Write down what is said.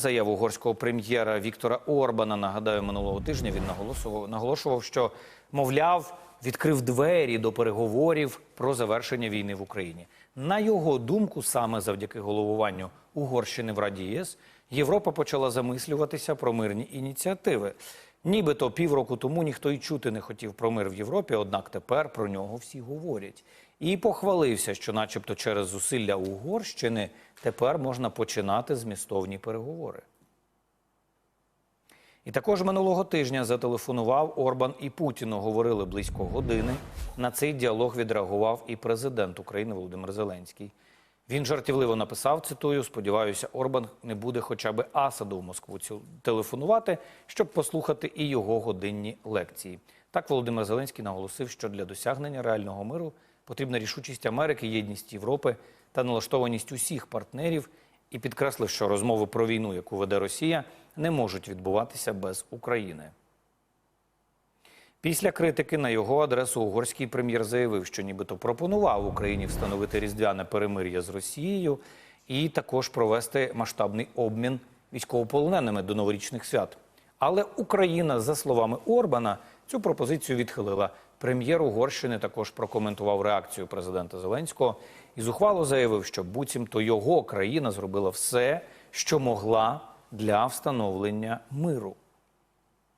Заяву угорського прем'єра Віктора Орбана нагадаю минулого тижня. Він наголошував, наголошував, що мовляв відкрив двері до переговорів про завершення війни в Україні. На його думку, саме завдяки головуванню Угорщини в Раді ЄС, Європа почала замислюватися про мирні ініціативи. Нібито півроку тому ніхто й чути не хотів про мир в Європі, однак тепер про нього всі говорять. І похвалився, що, начебто, через зусилля Угорщини тепер можна починати змістовні переговори. І також минулого тижня зателефонував Орбан і Путіну. Говорили близько години. На цей діалог відреагував і президент України Володимир Зеленський. Він жартівливо написав, цитую, сподіваюся, Орбан не буде хоча б Асаду в Москву телефонувати, щоб послухати і його годинні лекції. Так Володимир Зеленський наголосив, що для досягнення реального миру потрібна рішучість Америки, єдність Європи та налаштованість усіх партнерів, і підкреслив, що розмови про війну, яку веде Росія, не можуть відбуватися без України. Після критики на його адресу угорський прем'єр заявив, що нібито пропонував Україні встановити різдвяне перемир'я з Росією і також провести масштабний обмін військовополоненими до новорічних свят. Але Україна, за словами Орбана, цю пропозицію відхилила. Прем'єр Угорщини також прокоментував реакцію президента Зеленського і зухвало заявив, що буцімто його країна зробила все, що могла для встановлення миру.